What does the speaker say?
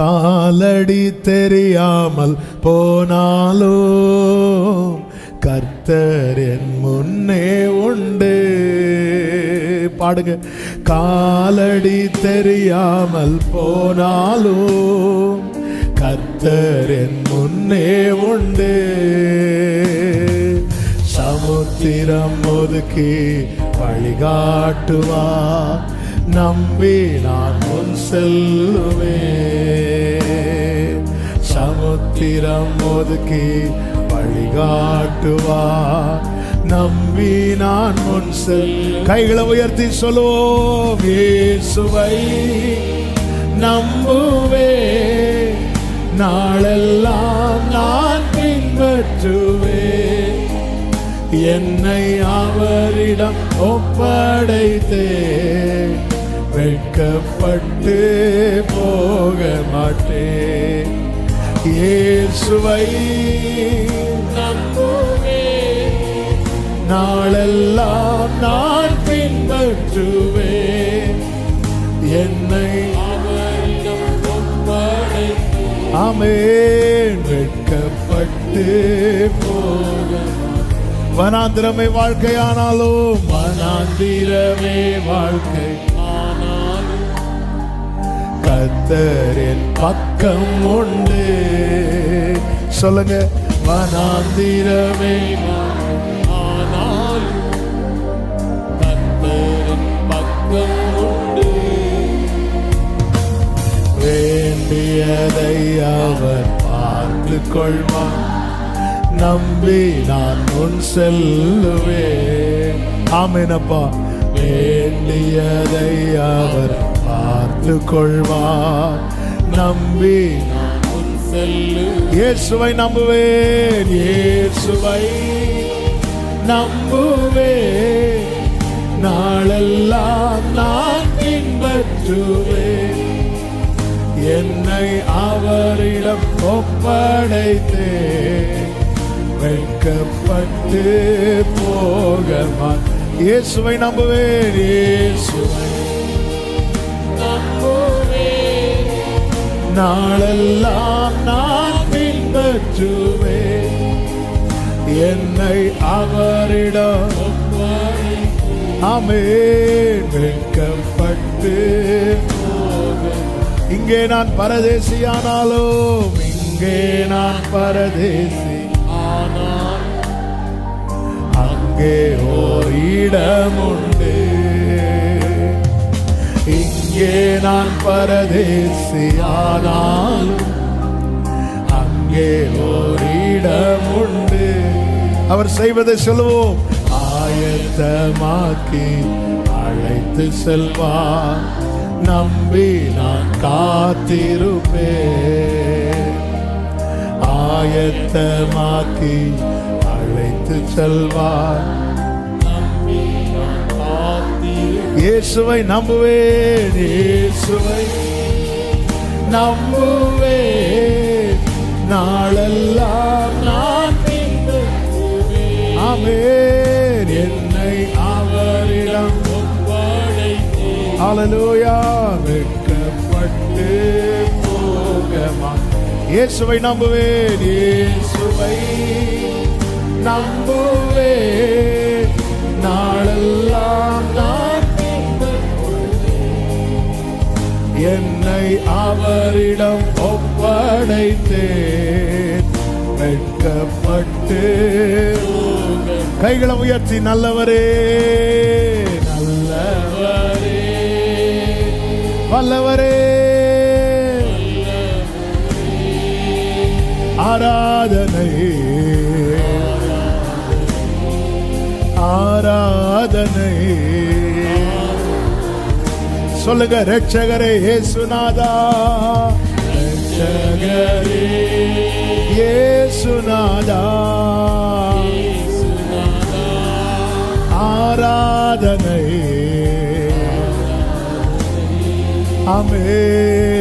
காலடி தெரியாமல் போனாலோ? கர்த்தர் என் முன்னே உண்டு. பாடுங்க. காலடி தெரியாமல் போனாலோ? கர்த்தர் என் முன்னே உண்டு. சமுத்திரம் ஒதுக்கி வழிகாட்டுவா நம்பி நான் முன் செல்லுவேன் சமுத்திரம் ஒதுக்கி வழிகாட்டுவா. நம்பி நான் முன் செல். கைகளை உயர்த்தி சொல்லுவோம் சுவை நம்புவே. நாளெல்லாம் நான் பின்பற்றுவே என்னை அவரிடம் ஒப்படைத்தேன் வெட்கப்பட்டு போக மாட்டேன் இயேசுவை நம்புவேன் நாளெல்லாம் நான் பின்பற்றுவேன். என்னை அவரிடம் வெட்கப்பட்டு போக வனாந்திரமே வாழ்க்கையானாலும் வனாந்திரமே வாழ்க்கை. கத்தரின் பக்கம் உண்டு. சொல்லுங்க வனாந்திரமே ஆனால் கத்தரின் பக்கம் உண்டு. வேண்டியதை அவர் பார்த்து கொள்வார் நம்பி நான் முன் செல்லுவேன். ஆமேனப்பா வேண்டியதை அவர் கொள்வார் நம்பி இயேசுவை நம்புவேன் இயேசுவை நம்புவேன். நாளெல்லாம் நான் பின்பற்றுவேன். என்னை அவரிடம் ஒப்படைத்தே வெட்கப்பட்டு போகமா இயேசுவை நம்புவேன் இயேசுவை நாளெல்லாம் நான் பின்பற்றுவேன் என்னை அவரிடம் ஆமென் வெட்கப்பட்டு. இங்கே நான் பரதேசியானாலும் இங்கே நான் பரதேசி. ஆனால் அங்கே ஓர் நான் பரதேசி அங்கே ஓரிடம் உண்டு அவர் செய்வதை சொல்லுவோம். ஆயத்தமாக்கி அழைத்து செல்வா நம்பி நான் காத்திருப்பே ஆயத்தமாக்கி அழைத்து செல்வார். இயேசுவை நம்புவேன் இயேசுவை நம்புவேன் நாளெல்லாம் நான் பின்பற்றுவேன். என்னை அவரிடம் ஒப்படைத்தேன். வெட்கப்பட்டு போகமா. இயேசுவை நம்புவேன் இயேசுவை நம்புவேன். அவரிடம் ஒப்படைத்தேன். வெட்கப்பட்டு கைகளை உயர்த்தி நல்லவரே. நல்லவரே. வல்லவரே. ஆராதனை. ஆராதனை. சொல்லுங்க ரட்சகரே இயேசுநாதா. ரட்சகரே இயேசுநாதா. ஆராதனை. அமே